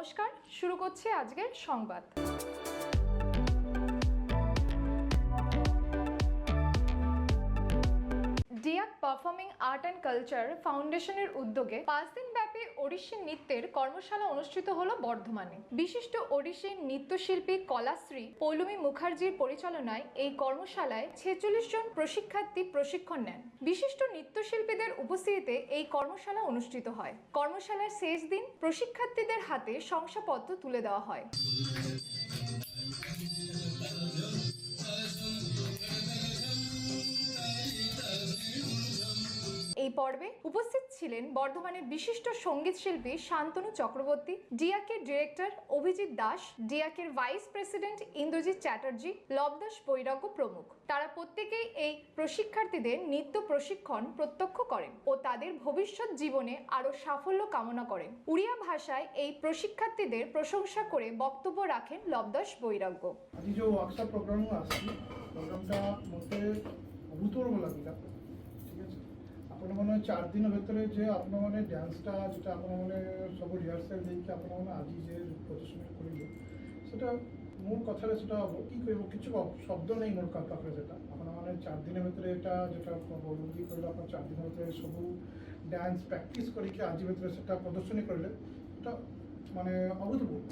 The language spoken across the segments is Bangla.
নমস্কার শুরু করছি আজকের সংবাদ। ডিয়াক পারফর্মিং আর্ট অ্যান্ড কালচার ফাউন্ডেশনের উদ্যোগে পাঁচ দিন ওড়িশি নৃত্যের কর্মশালা অনুষ্ঠিত হলো বর্ধমানে। বিশিষ্ট ওড়িশি নৃত্যশিল্পী কলাশ্রী পৌলমী মুখার্জির পরিচালনায় এই কর্মশালায় ছেচল্লিশ জন প্রশিক্ষার্থী প্রশিক্ষণ নেন। বিশিষ্ট নৃত্যশিল্পীদের উপস্থিতিতে এই কর্মশালা অনুষ্ঠিত হয়। কর্মশালার শেষ দিন প্রশিক্ষার্থীদের হাতে শংসাপত্র তুলে দেওয়া হয়। পর্বে উপস্থিত ছিলেন বর্ধমানের বিশিষ্ট সংগীত শিল্পী শান্তনু চক্রবর্তী ডিয়াকের ডিরেক্টর অভিজিৎ দাস, ডিয়াকের ভাইস প্রেসিডেন্ট ইন্দ্রজিৎ চ্যাটার্জি, লবদাস বৈরাগ্য প্রমুখ। তারা প্রত্যেকেই এই প্রশিক্ষার্থীদের নিত্য প্রশিক্ষণ প্রত্যক্ষ করেন ও তাদের ভবিষ্যৎ জীবনে আরও সাফল্য কামনা করেন। উড়িয়া ভাষায় এই প্রশিক্ষার্থীদের প্রশংসা করে বক্তব্য রাখেন লবদাস বৈরাগ্য। আজ যে ওয়ার্কশপ প্রোগ্রাম আসছে প্রোগ্রামটা মধ্যে অভূতপূর্ব লাগল। আপনার মনে হয় চার দিনের ভেতরে যে আপনার মানে ড্যান্সটা যেটা আপনার মানে সব রিহার্সাল দেখে আপনার মানে আজই যে প্রদর্শন করিল সেটা মূল কথাটা সেটা কি করব কিছু শব্দ নেই মোর পাখে সেটা আপনার মানে চার দিনের ভেতরে এটা যেটা অবলম্বী করলে আপনার চার দিনের ভেতরে সবু ড্যান্স প্র্যাকটিস করিকি আজ ভেতরে সেটা প্রদর্শনী করলে, সেটা মানে অভূতপূর্ব।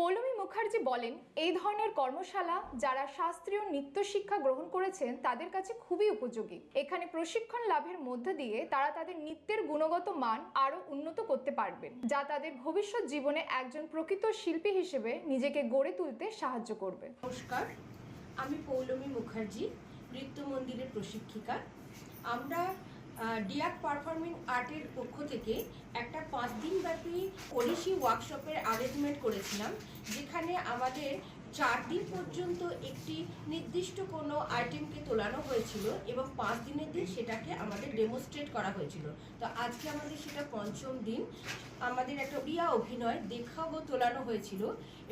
পৌলমী মুখার্জি বলেন, এই ধরনের কর্মশালা যারা শাস্ত্রীয় নৃত্য শিক্ষা গ্রহণ করেছেন, তাদের কাছে খুবই উপযোগী। এখানে প্রশিক্ষণ লাভের মধ্যে দিয়ে তারা তাদের নৃত্যের গুণগত মান আরও উন্নত করতে পারবেন, যা তাদের ভবিষ্যৎ জীবনে একজন প্রকৃত শিল্পী হিসেবে নিজেকে গড়ে তুলতে সাহায্য করবে। নমস্কার, আমি পৌলমী মুখার্জি, নৃত্য মন্দিরের প্রশিক্ষিকা। আমরা ডিয়াক পারফর্মিং আর্টের পক্ষ থেকে একটা পাঁচ দিন ব্যাপী ওড়িশি ওয়ার্কশপের অ্যারেঞ্জমেন্ট করেছিলাম, যেখানে আমাদের চার দিন পর্যন্ত একটি নির্দিষ্ট কোনো আইটেমকে তোলানো হয়েছিল এবং পাঁচ দিনের দিন সেটাকে আমাদের ডেমোস্ট্রেট করা হয়েছিল। তো আজকে আমাদের সেটা পঞ্চম দিন। আমাদের একটা প্রিয়া অভিনয় দেখাবো তোলানো হয়েছিল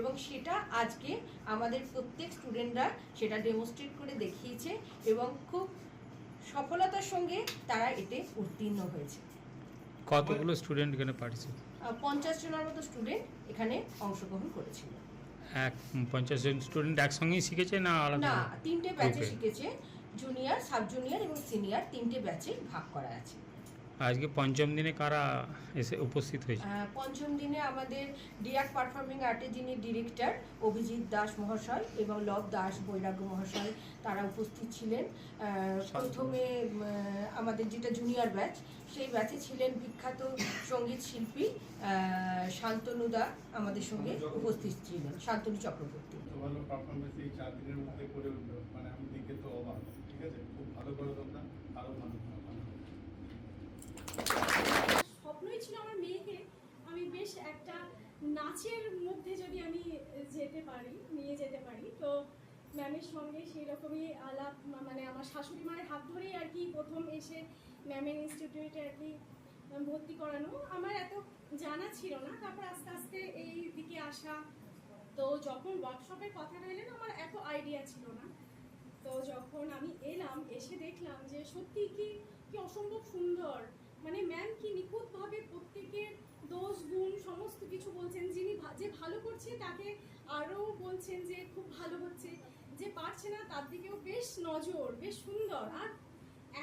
এবং সেটা আজকে আমাদের প্রত্যেক স্টুডেন্টরা সেটা ডেমোস্ট্রেট করে দেখিয়েছে এবং খুব সফলতার সঙ্গে তারা এতে উত্তীর্ণ হয়েছে। কতগুলো স্টুডেন্ট এখানে পার্টিসিপেট পঞ্চাশ জনের মতো স্টুডেন্ট এখানে অংশগ্রহণ করেছিল। এক পঞ্চাশ জন স্টুডেন্ট একসঙ্গেই শিখেছে না আলাদা না তিনটে ব্যাচে শিখেছে। জুনিয়র সাব জুনিয়র এবং সিনিয়র তিনটে ব্যাচে ভাগ করা আছে। আজকে পঞ্চম দিনে কারা এসে উপস্থিত হয়েছে? পঞ্চম দিনে আমাদের ডিয়াক পারফর্মিং আর্টের যিনি ডিরেক্টর অভিজিৎ দাস মহাশয় এবং লব দাস বৈরাগ্য মহাশয় তারা উপস্থিত ছিলেন। প্রথমে আমাদের যেটা জুনিয়র ব্যাচ সেই ব্যাচে ছিলেন বিখ্যাত সংগীত শিল্পী আহ, শান্তনুদা আমাদের সঙ্গে উপস্থিত ছিলেন শান্তনু চক্রবর্তী। ভালো পারফরমেন্স এই চার দিনের মধ্যে করে উঠল মানে আমি দেখে তো অবাক ঠিক আছে? খুব ভালো করে তোমরা আরও ভালো ভালো স্বপ্নই ছিল আমার মেয়েকে আমি বেশ একটা নাচের মধ্যে যদি আমি যেতে পারি, নিয়ে যেতে পারি, তো ম্যামের সঙ্গে সেই রকমই আলাপ মানে আমার শাশুড়ি মায়ের হাত ধরেই আর কি প্রথম এসে ম্যামের ইনস্টিটিউটে আর কি ভর্তি করানো। আমার এত জানা ছিল না, তারপর আস্তে আস্তে এই দিকে আসা। তো যখন ওয়ার্কশপের কথাটা এলেন, আমার এত আইডিয়া ছিল না। তো যখন আমি এলাম, এসে দেখলাম যে সত্যি কি কি অসম্ভব সুন্দর। মানে ম্যাম কি নিখুঁতভাবে প্রত্যেকের দোষ, গুণ, সমস্ত কিছু বলছেন। যিনি যে ভালো করছে, তাকে আরও বলছেন যে খুব ভালো হচ্ছে। যে পারছে না, তার দিকেও বেশ নজর, বেশ সুন্দর। আর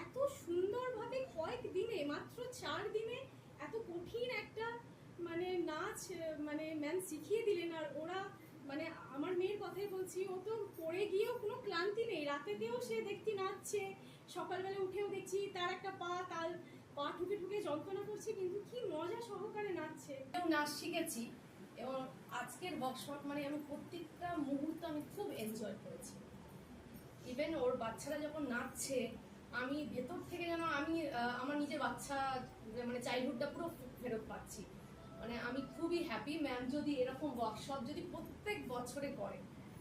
এত সুন্দরভাবে কয়েক দিনে, মাত্র চার দিনে, এত কঠিন একটা মানে নাচ মানে ম্যাম শিখিয়ে দিলেন। আর ওরা মানে আমার মেয়ের কথাই বলছি, ও তো পড়ে গিয়েও কোনো ক্লান্তি নেই। রাতেতেও সে দেখতে নাচছে, সকালবেলা উঠেও দেখছি তার একটা পা, তাল পা ঠুকে ঠুকে যন্ত্রণা করছে, কিন্তু কি মজা সহকারে নাচছে। নাচ শিখেছি, এবং আজকের ওয়ার্কশপ মানে আমি প্রত্যেকটা মুহূর্ত আমি খুব এনজয় করেছি। ইভেন ওর বাচ্চারা যখন নাচছে, আমি ভেতর থেকে যেন আমি আমার নিজের বাচ্চা মানে চাইল্ডহুডটা পুরো ফেরত পাচ্ছি। মানে আমি খুবই হ্যাপি ম্যাম যদি এরকম ওয়ার্কশপ যদি প্রত্যেক বছরে করে,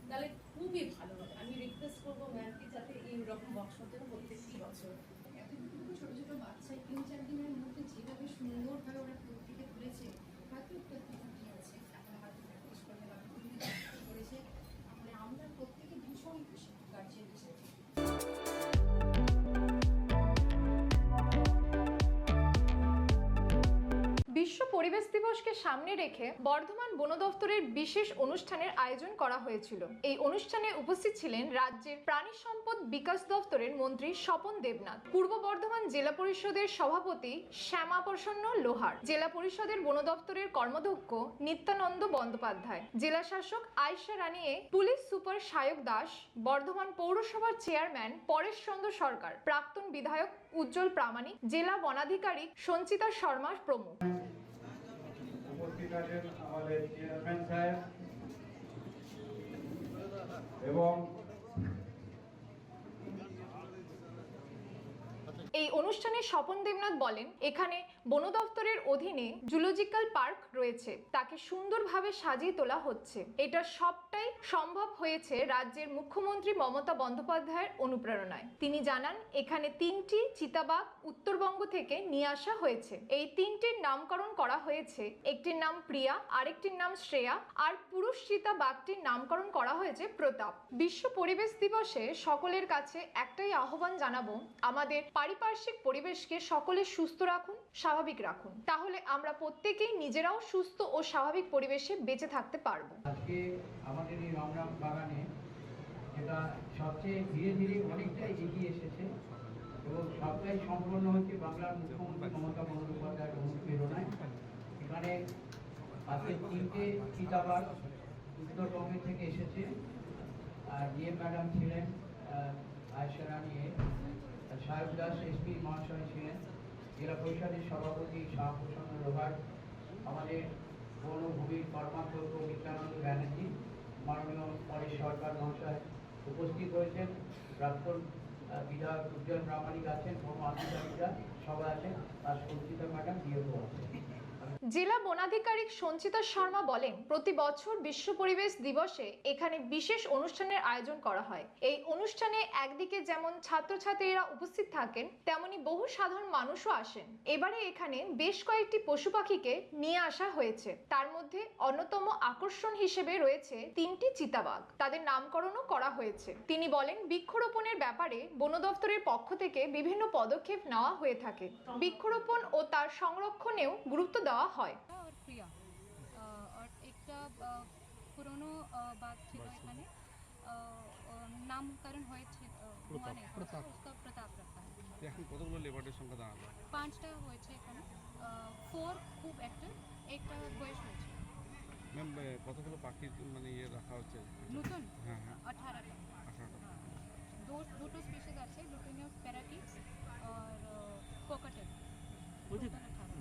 তাহলে খুবই ভালো হবে আমি রিকোয়েস্ট করব ম্যামকে যাতে এইরকম ওয়ার্কশপ যেন প্রত্যেকটি বছর পরিবেশ দিবসকে সামনে রেখে বর্ধমান বন দফতরের বিশেষ অনুষ্ঠানের আয়োজন করা হয়েছিল। এই অনুষ্ঠানে উপস্থিত ছিলেন রাজ্যের প্রাণী সম্পদ বিকাশ দফতরের মন্ত্রী স্বপন দেবনাথ, পূর্ব বর্ধমান জেলা পরিষদের সভাপতি শ্যামা প্রসন্ন লোহার, জেলা পরিষদের বন দপ্তরের কর্মদক্ষ নিত্যানন্দ বন্দ্যোপাধ্যায়, জেলা শাসক আয়শা রানিয়ে, পুলিশ সুপার সায়ক দাস, বর্ধমান পৌরসভার চেয়ারম্যান পরেশ চন্দ্র সরকার, প্রাক্তন বিধায়ক উজ্জ্বল প্রামাণিক, জেলা বনাধিকারিক সঞ্চিতা শর্মা প্রমুখ। আছেন আমাদের চেয়ারম্যান সাহেব। এবং এই অনুষ্ঠানে স্বপন দেবনাথ বলেন এখানে বন দপ্তরের অধীনে জুলজিক্যাল পার্ক রয়েছে। তাকে সুন্দরভাবে সাজিয়ে তোলা হচ্ছে। এটা সবটাই সম্ভব হয়েছে রাজ্যের মুখ্যমন্ত্রী মমতা বন্দ্যোপাধ্যায়ের অনুপ্রেরণায়। তিনি জানান, এখানে তিনটি চিতাবাঘ উত্তরবঙ্গ থেকে নিয়ে আসা হয়েছে। এই তিনটির নামকরণ করা হয়েছে। একটির নাম প্রিয়া, আরেকটির নাম শ্রেয়া, আর পুরুষ চিতাবাঘটির নামকরণ করা হয়েছে প্রতাপ। বিশ্ব পরিবেশ দিবসে সকলের কাছে একটাই আহ্বান জানাব, আমাদের পারিপার্শ্বিক পরিবেশকে সকলে সুস্থ রাখুন স্বাভাবিক রাখুন। তাহলে আমরা প্রত্যেকেই নিজেরাও সুস্থ ও স্বাভাবিক পরিবেশে বেঁচে থাকতে পারব। আজকে আমাদের এই রমরাম বাগানে যেটা সবচেয়ে ধীরে ধীরে অনেকটাই এগিয়ে এসেছে এবং সবটাই সম্পূর্ণ হচ্ছে বাংলার মুখ্যমন্ত্রী মমতা বন্দ্যোপাধ্যায়ের অনুপ্রেরণায়। এখানে আজকে তিনটে চিতাবাগ উত্তরবঙ্গে থেকে এসেছে। আর ডিএম ম্যাডাম ছিলেন রানী এ, সাহেব দাস এসপি মহাশয় ছিলেন। জেলা পরিষদের সভাপতি শাহ প্রসন্ন লোহার, আমাদের বনভূমির কর্মাধ্যক্ষ নিত্যানন্দ ব্যানার্জি, মাননীয় পরেশ সরকার মহাশয় উপস্থিত হয়েছেন। প্রাক্তন বিধায়ক উজ্জ্বল প্রামাণিক আছেন কোনো আধিকারিকরা সবাই আছেন আর সঞ্চিতা ম্যাডাম ডিএফও আছেন জেলা বনাধিকারিক সঞ্চিতা শর্মা বলেন, প্রতি বছর বিশ্ব পরিবেশ দিবসে এখানে বিশেষ অনুষ্ঠানের আয়োজন করা হয়। এই অনুষ্ঠানে একদিকে যেমন ছাত্রছাত্রীরা উপস্থিত থাকেন, তেমনি বহু সাধারণ মানুষও আসেন। এবারে এখানে বেশ কয়েকটি পশু পাখিকে নিয়ে আসা হয়েছে। তার মধ্যে অন্যতম আকর্ষণ হিসেবে রয়েছে তিনটি চিতাবাঘ। তাদের নামকরণও করা হয়েছে। তিনি বলেন, বৃক্ষরোপণের ব্যাপারে বন দপ্তরের পক্ষ থেকে বিভিন্ন পদক্ষেপ নেওয়া হয়ে থাকে। বৃক্ষরোপণ ও তার সংরক্ষণেও গুরুত্ব দেওয়া হয় আর প্রিয়া আহ, আর একটা আহ, পুরনো আহ, বাঘ ছিল এখানে আহ, আহ, নামকরণ হয়েছে আহ, মানে उसका প্রতাপ রাখা है। এখন কতগুলো লেবারের সংখ্যা দাঁড়ালো পাঁচটা হয়েছে এখানে ফোর খুব অ্যাক্টিভ একটা বয়স হয়েছে ম্যাম কতগুলো পাখি মানে ইয়ে রাখা হচ্ছে নতুন হ্যাঁ হ্যাঁ আঠারোটা আঠারোটা দো দুটো স্পিসিস আছে লুটিনিয়াস প্যারাকিটস আর কোকাটেল বলছি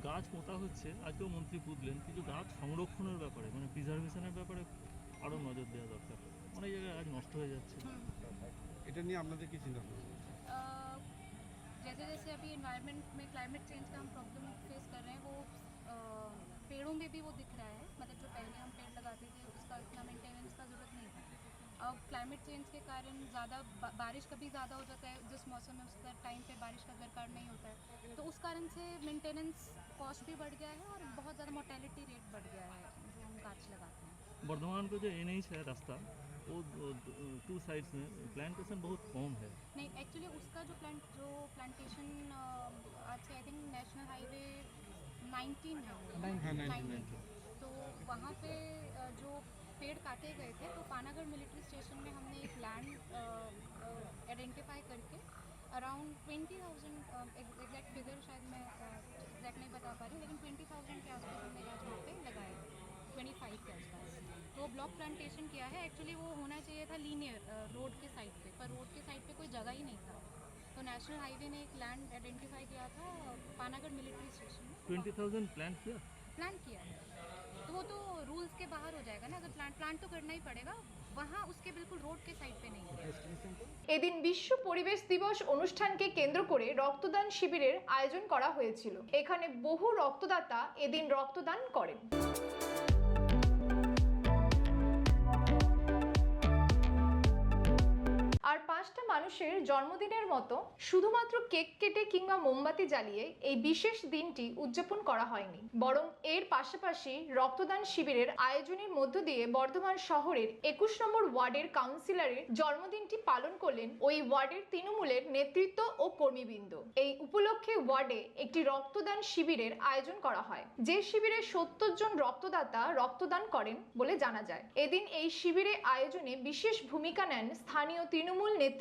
গাছ পোঁতা হচ্ছে আজকেও মন্ত্রী বুঝলেন কিন্তু গাছ সংরক্ষণের ব্যাপারে মানে প্রিজার্ভেশনের ব্যাপারে আরও নজর দেওয়া দরকার অনেক জায়গায় গাছ নষ্ট হয়ে যাচ্ছে এটা নিয়ে আপনাদের কি চিন্তা ভাবনা? अह, जैसे जैसे अभी इन्वायरमेंट में क्लाइमेट चेंज का हम प्रॉब्लम फेस कर रहे हैं वो अह, पेड़ों में भी वो दिख रहा है मतलब जो पहले अब क्लाइमेट चेंज के कारण ज़्यादा बा, बारिश कभी ज़्यादा हो जाता है जिस मौसम में उसका टाइम पे बारिश का दरकार नहीं होता है। तो उस कारण से मेंटेनेंस कॉस्ट भी बढ़ गया है और बहुत ज़्यादा मोटेलिटी रेट बढ़ गया है जो हम गाछ लगाते हैं। वर्धमान का जो एन है रास्ता वो टू साइड्स में प्लांटेशन बहुत कम है। नहीं एक्चुअली उसका जो प्लांट जो प्लांटेशन आज से आई थिंक नेशनल हाईवे 19 है वो। 19, 19 तो वहाँ पे जो पेड़ काटे गए थे तो पानागढ़ मिलिट्री स्टेशन में हमने एक लैंड आइडेंटिफाई करके around twenty thousand exact figure शायद मैं एग्जैक्ट नहीं बता पा रही लेकिन ट्वेंटी थाउज़ेंड के आसपास हमने गाछ वहाँ पे लगाए ट्वेंटी फाइव के आसपास। तो ब्लॉक प्लांटेशन किया है एक्चुअली वो होना चाहिए था लीनियर रोड के साइड पे पर रोड के साइड पे कोई जगह ही नहीं था। तो नेशनल हाईवे ने एक लैंड आइडेंटिफाई किया था पानागढ़ मिलिट्री स्टेशन में। ट्वेंटी थाउज़ेंड प्लान किया? प्लान किया है। वो तो रूल्स के बाहर हो जाएगा ना अगर प्लान प्लान तो करना ही पड़ेगा वहाँ उसके बिल्कुल रोड के साइड पे नहीं है এদিন বিশ্ব পরিবেশ দিবস অনুষ্ঠানকে কেন্দ্র করে রক্তদান শিবিরের আয়োজন করা হয়েছিল এখানে বহু রক্তদাতা এদিন রক্তদান করেন পাঁচটা মানুষের জন্মদিনের মতো শুধুমাত্র কেক কেটে কিংবা মোমবাতি জ্বালিয়ে এই বিশেষ দিনটি উদযাপন করা হয়নি। বরং এর পাশাপাশি রক্তদান শিবিরের আয়োজনের মধ্য দিয়ে বর্ধমান শহরের একুশ নম্বর ওয়ার্ডের কাউন্সিলরের জন্মদিনটি পালন করলেন ওই ওয়ার্ডের তৃণমূলের নেতৃত্ব ও কর্মীবৃন্দ। এই উপলক্ষে ওয়ার্ডে একটি রক্তদান শিবিরের আয়োজন করা হয়। যে শিবিরে সত্তর জন রক্তদাতা রক্তদান করেন বলে জানা যায়। এদিন এই শিবিরে আয়োজনে বিশেষ ভূমিকা নেন স্থানীয় তৃণমূল নেতৃত্ব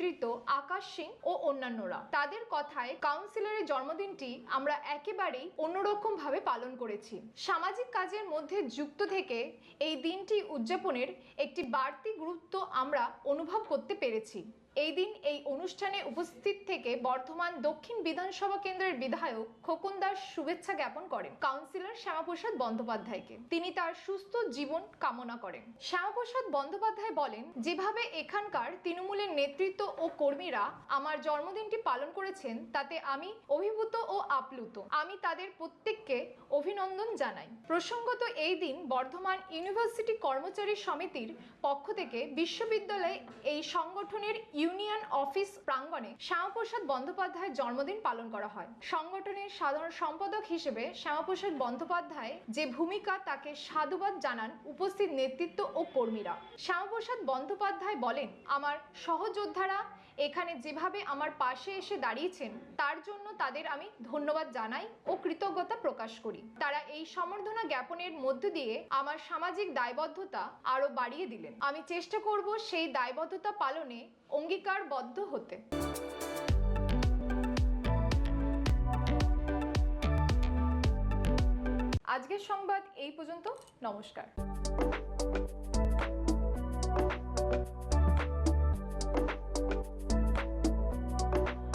আকাশ সিং ও অন্যান্যরা। তাদের কথায় কাউন্সিলরের জন্মদিনটি আমরা একেবারেই অন্যরকম ভাবে পালন করেছি। সামাজিক কাজের মধ্যে যুক্ত থেকে এই দিনটি উদযাপনের একটি বাড়তি গুরুত্ব আমরা অনুভব করতে পেরেছি। এই দিন এই অনুষ্ঠানে উপস্থিত থেকে বর্ধমান দক্ষিণ বিধানসভা কেন্দ্রের বিধায়ক খোকন দাস শুভেচ্ছা জ্ঞাপন করেন কাউন্সিলর শ্যামাপ্রসাদ বন্দ্যোপাধ্যায়কে। তিনি তার সুস্থ জীবন কামনা করেন। শ্যামাপ্রসাদ বন্দ্যোপাধ্যায় বলেন, যেভাবে এখানকার তৃণমূলের নেতৃত্ব ও কর্মীরা আমার জন্মদিনটি পালন করেছেন, তাতে আমি অভিভূত ও আপ্লুত। আমি তাদের প্রত্যেককে অভিনন্দন জানাই। প্রসঙ্গত এই দিন বর্ধমান ইউনিভার্সিটি কর্মচারী সমিতির পক্ষ থেকে বিশ্ববিদ্যালয়ে এই সংগঠনের ইউনিয়ন অফিস প্রাঙ্গণে শ্যামাপ্রসাদ বন্দ্যোপাধ্যায়ের জন্মদিন পালন করা হয়। সংগঠনের সাধারণ সম্পাদক হিসেবে শ্যামাপ্রসাদ বন্দ্যোপাধ্যায় যে ভূমিকা তাকে সাধুবাদ জানান উপস্থিত নেতৃত্ব ও কর্মীরা। শ্যামাপ্রসাদ বন্দ্যোপাধ্যায় বলেন, আমার সহযোদ্ধারা এখানে যেভাবে আমার পাশে এসে দাঁড়িয়েছেন, তার জন্য তাদের আমি ধন্যবাদ জানাই ও কৃতজ্ঞতা প্রকাশ করি। তারা এই সম্বর্ধনা জ্ঞাপনের মধ্য দিয়ে আমার সামাজিক দায়বদ্ধতা আরও বাড়িয়ে দিলেন। আমি চেষ্টা করব সেই দায়বদ্ধতা পালনে অঙ্গীকারবদ্ধ হতে। আজকের সংবাদ এই পর্যন্ত। নমস্কার।